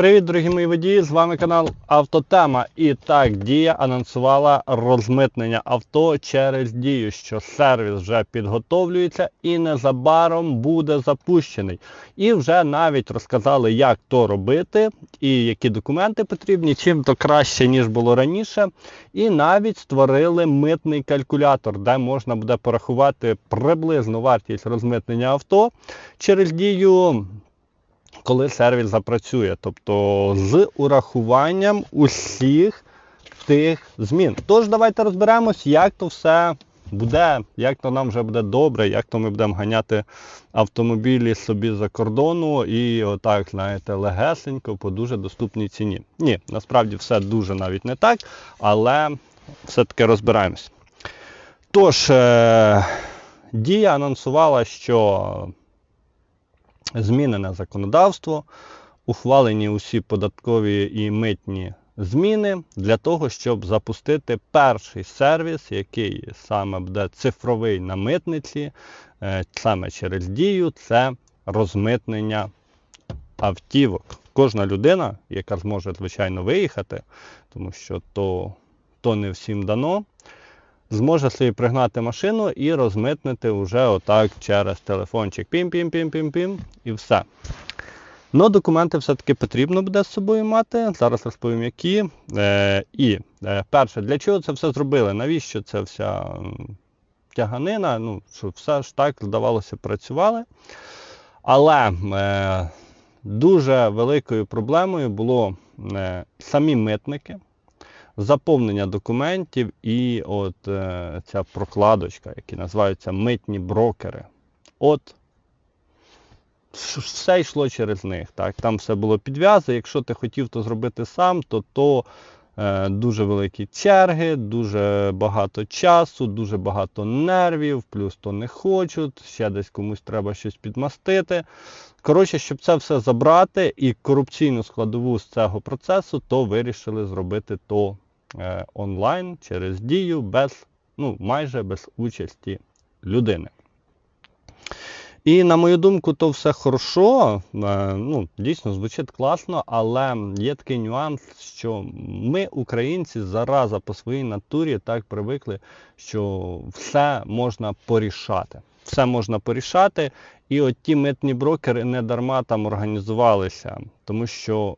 Привіт, дорогі мої водії! З вами канал Автотема. І так, Дія анонсувала розмитнення авто через дію, що сервіс вже підготовлюється і незабаром буде запущений. І вже навіть розказали, як то робити і які документи потрібні, чим то краще, ніж було раніше. І навіть створили митний калькулятор, де можна буде порахувати приблизну вартість розмитнення авто через дію коли сервіс запрацює, тобто з урахуванням усіх тих змін. Тож давайте розберемось, як то все буде, як то нам вже буде добре, як то ми будемо ганяти автомобілі собі за кордону і отак, знаєте, легесенько по дуже доступній ціні. Ні, насправді все дуже навіть не так, але все-таки розбираємось. Тож, е- Дія анонсувала, що змінене законодавство, ухвалені усі податкові і митні зміни для того, щоб запустити перший сервіс, який саме буде цифровий на митниці, е, саме через дію, це розмитнення автівок. Кожна людина, яка зможе, звичайно, виїхати, тому що то, то не всім дано зможе собі пригнати машину і розмитнити вже отак через телефончик. Пім-пім-пім-пім-пім і все. Ну, документи все-таки потрібно буде з собою мати. Зараз розповім, які. Е, І е, перше, для чого це все зробили? Навіщо це вся тяганина? Ну, Щоб все ж так, здавалося, працювали. Але е, дуже великою проблемою було е, самі митники заповнення документів і от е, ця прокладочка, які називаються митні брокери. От все йшло через них. Так? Там все було підв'язано. Якщо ти хотів то зробити сам, то то е, дуже великі черги, дуже багато часу, дуже багато нервів, плюс то не хочуть, ще десь комусь треба щось підмастити. Коротше, щоб це все забрати і корупційну складову з цього процесу, то вирішили зробити то онлайн через дію без, ну, майже без участі людини. І на мою думку, то все хорошо, е, ну, дійсно звучить класно, але є такий нюанс, що ми, українці, зараза по своїй натурі так привикли, що все можна порішати. Все можна порішати. І от ті митні брокери не дарма там організувалися, тому що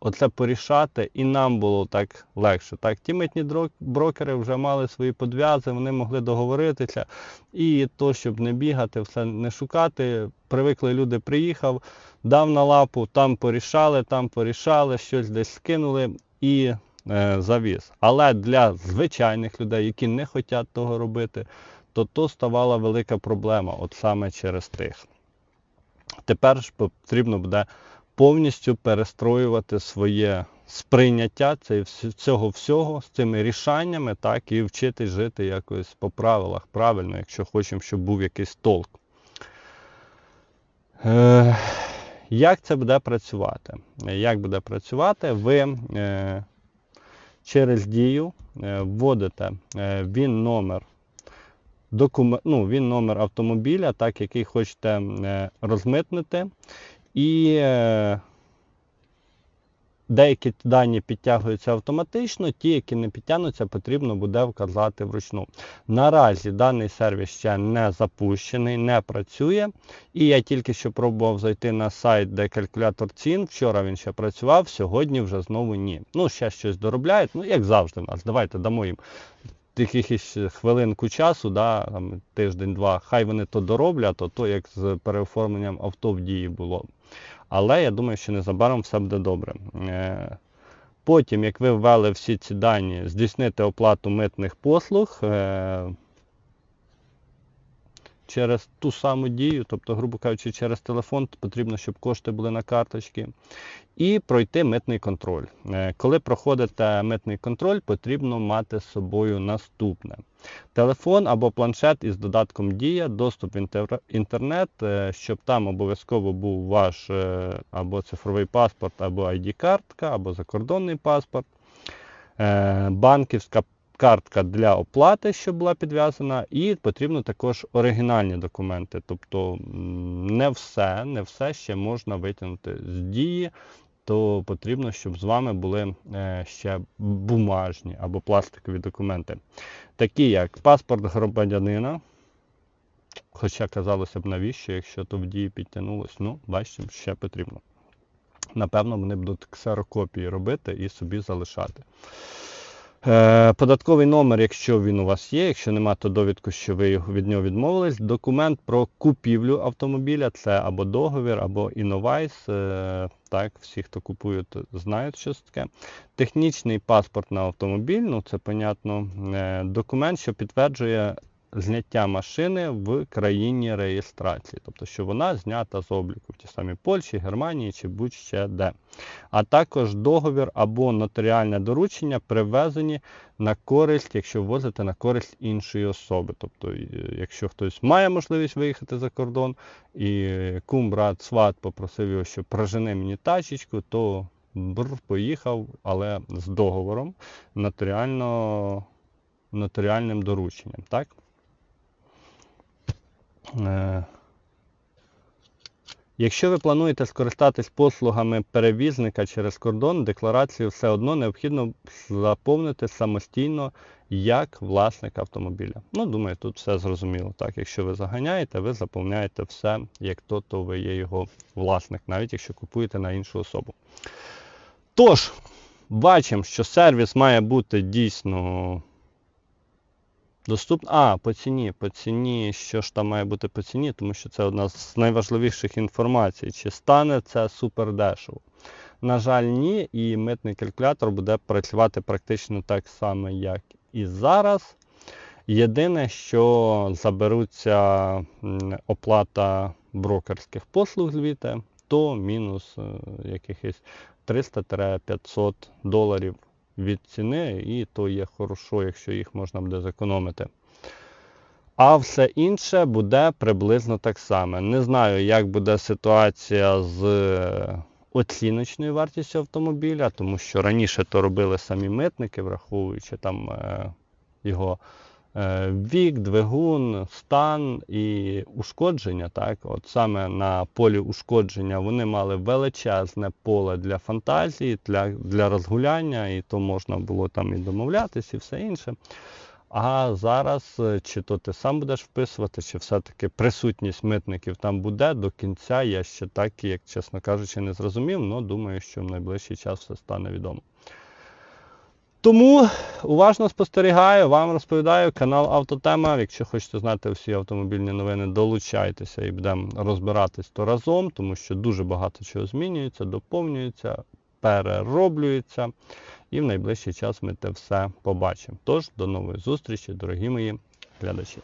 оце порішати, і нам було так легше. Так, Ті митні брокери вже мали свої подв'язи, вони могли договоритися. І то, щоб не бігати, все не шукати. Привикли люди, приїхав, дав на лапу, там порішали, там порішали, щось десь скинули і е, завіз. Але для звичайних людей, які не хочуть того робити, то то ставала велика проблема, от саме через тих. Тепер ж потрібно буде повністю перестроювати своє сприйняття цього всього з цими рішаннями, так, і вчити жити якось по правилах правильно, якщо хочемо, щоб був якийсь толк. Е, Як це буде працювати? Як буде працювати? Ви е, через дію е, вводите е, він номер докум... ну, він номер автомобіля, так, який хочете е, розмитнити. І е, деякі дані підтягуються автоматично, ті, які не підтягнуться, потрібно буде вказати вручну. Наразі даний сервіс ще не запущений, не працює. І я тільки що пробував зайти на сайт, де калькулятор цін. Вчора він ще працював, сьогодні вже знову ні. Ну, ще щось доробляють, ну, як завжди нас. Давайте дамо їм якихось хвилинку часу, да, там, тиждень-два, хай вони то дороблять, а то як з переоформленням авто в дії було. Але я думаю, що незабаром все буде добре. Е, потім, як ви ввели всі ці дані, здійснити оплату митних послуг. Через ту саму дію, тобто, грубо кажучи, через телефон потрібно, щоб кошти були на карточці, і пройти митний контроль. Е, коли проходите митний контроль, потрібно мати з собою наступне. Телефон або планшет із додатком Дія, доступ в інтернет, е, щоб там обов'язково був ваш е, або цифровий паспорт, або ID-картка, або закордонний паспорт, банківська картка для оплати, що була підв'язана, і потрібно також оригінальні документи. Тобто не все, не все ще можна витягнути з дії то потрібно, щоб з вами були е, ще бумажні або пластикові документи, такі як паспорт громадянина. Хоча казалося б навіщо, якщо то в дії підтягнулось, ну, бачите, ще потрібно. Напевно, вони будуть ксерокопії робити і собі залишати. Е, Податковий номер, якщо він у вас є, якщо нема, то довідку, що ви від нього відмовились. Документ про купівлю автомобіля це або договір, або інновайс. Е, Так, всі, хто купують, знають, що це таке. Технічний паспорт на автомобіль, ну це понятно. Е, Документ, що підтверджує зняття машини в країні реєстрації, тобто, що вона знята з обліку в тій самій Польщі, Германії чи будь-ще де. А також договір або нотаріальне доручення привезені на користь, якщо ввозите на користь іншої особи. Тобто, е, якщо хтось має можливість виїхати за кордон, і кум, брат, сват попросив його, що прожени мені тачечку, то бр, поїхав, але з договором нотаріально, нотаріальним дорученням. Так? Е, Якщо ви плануєте скористатись послугами перевізника через кордон, декларацію все одно необхідно заповнити самостійно як власник автомобіля. Ну, думаю, тут все зрозуміло. Так, якщо ви заганяєте, ви заповняєте все, як то, то ви є його власник, навіть якщо купуєте на іншу особу. Тож, бачимо, що сервіс має бути дійсно доступний. А, по ціні. По ціні, що ж там має бути по ціні, тому що це одна з найважливіших інформацій. Чи стане це супер дешево? На жаль, ні, і митний калькулятор буде працювати практично так само, як і зараз. Єдине, що заберуться оплата брокерських послуг звідти, то мінус е, якихось 300-500 доларів від ціни, і то є хорошо, якщо їх можна буде зекономити. А все інше буде приблизно так само. Не знаю, як буде ситуація з е, оціночною вартістю автомобіля, тому що раніше то робили самі митники, враховуючи там е, його вік, двигун, стан і ушкодження. Так? От саме на полі ушкодження вони мали величезне поле для фантазії, для, для розгуляння, і то можна було там і домовлятися, і все інше. А зараз, е, чи то ти сам будеш вписувати, чи все-таки присутність митників там буде до кінця, я ще так, як чесно кажучи, не зрозумів, але думаю, що в найближчий час все стане відомо. Тому уважно спостерігаю, вам розповідаю канал Автотема. Якщо хочете знати всі автомобільні новини, долучайтеся і будемо розбиратись то разом, тому що дуже багато чого змінюється, доповнюється, перероблюється. І в найближчий час ми те все побачимо. Тож, до нової зустрічі, дорогі мої глядачі.